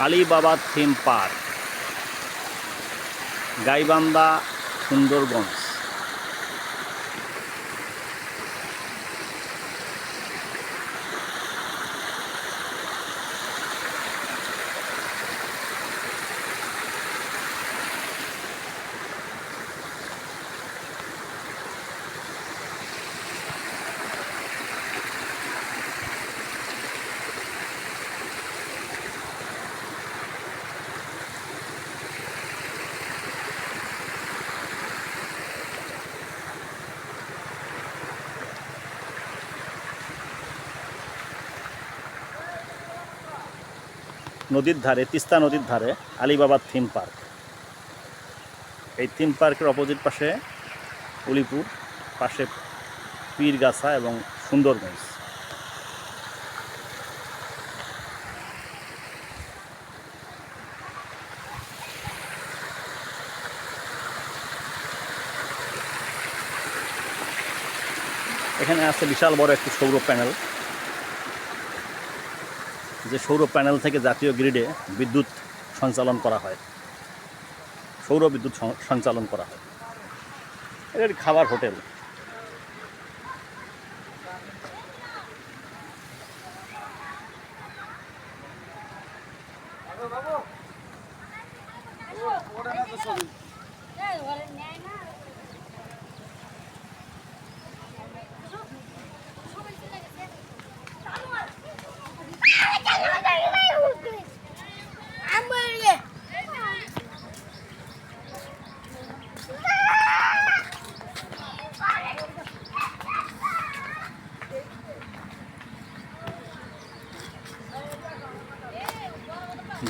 Alibaba theme park Gaibandha Sundarganj নদীর ধারে, তিস্তা নদীর ধারে আলিবাবা থিম পার্ক। এই থিম পার্কের অপোজিট পাশে উলিপুর, পাশে পীরগাছা এবং সুন্দরগঞ্জ। এখানে আছে বিশাল বড় একটি সৌর প্যানেল। যে সৌর প্যানেল থেকে জাতীয় গ্রিডে বিদ্যুৎ সঞ্চালন করা হয় সৌর বিদ্যুৎ সঞ্চালন করা হয় এটা খাবার হোটেল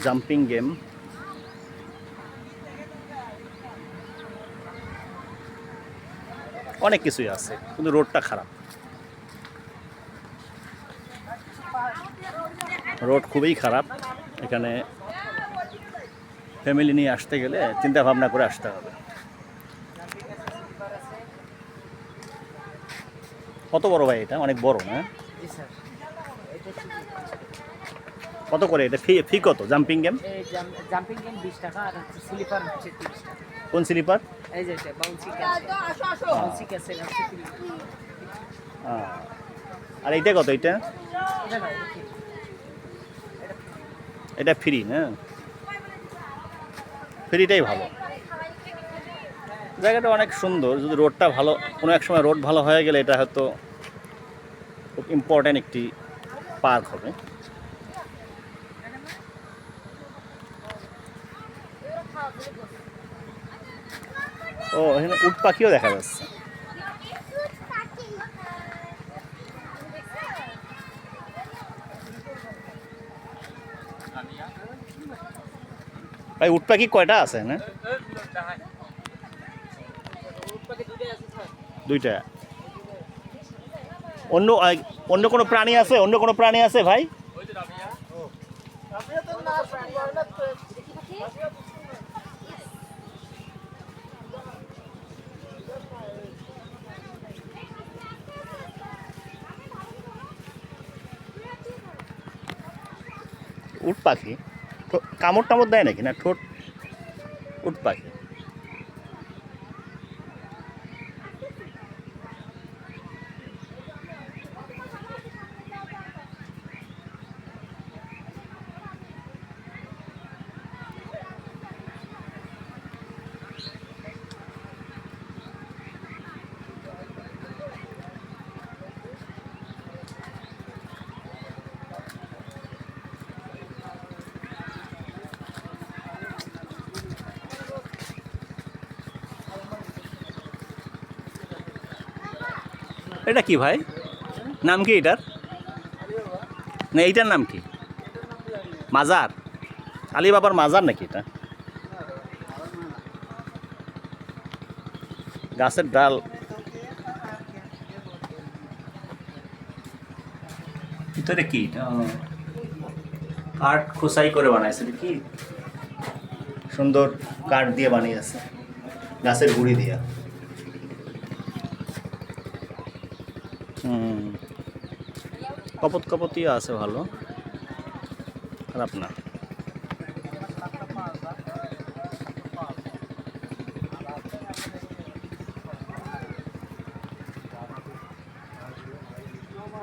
জাম্পিং গেম অনেক কিছুই আছে, কিন্তু রোডটা খারাপ। রোড খুবই খারাপ, এখানে ফ্যামিলি নিয়ে আসতে গেলে চিন্তা ভাবনা করে আসতে হবে। কত বড় ভাই এটা? অনেক বড় না? কত করে এটা? ফি ফি কত? জাম্পিং গেম জাম্পিং গেম বিশ টাকা আর স্লিপার হচ্ছে তিরিশ টাকা। কোন স্লিপার এই যে বাউন্সি ক্যাসেল বাউন্সি ক্যাসেল হচ্ছে আর এইটা কত এটা এটা ফ্রি না? ফ্রিটাই ভালো। জায়গাটা অনেক সুন্দর যদি রোডটা ভালো কোনো এক সময় রোড ভালো হয়ে গেলে এটা হয়তো খুব ইম্পর্ট্যান্ট একটি পার্ক হবে। ও, এখানে উট পাখিও দেখা যাচ্ছে। ভাই, উট পাখি কয়টা আছে না দুইটা। অন্য অন্য কোনো প্রাণী আছে? অন্য কোনো প্রাণী আছে ভাই? উট পাখি কামড় টামড় দেয় নাকি? না ঠোঁট উট পাখি? এটা কি ভাই? নাম কি এটার? না, এইটার নাম কি? মাজার। আলী বাবার মাজার নাকি এটা? গাছের ডাল। ভিতরে কি? কাঠ খোসাই করে বানাইছে কি সুন্দর কাঠ দিয়ে বানিয়েছে। গাছের গুড়ি দিয়া। কপত কপতিও আছে ভালো। খারাপ না।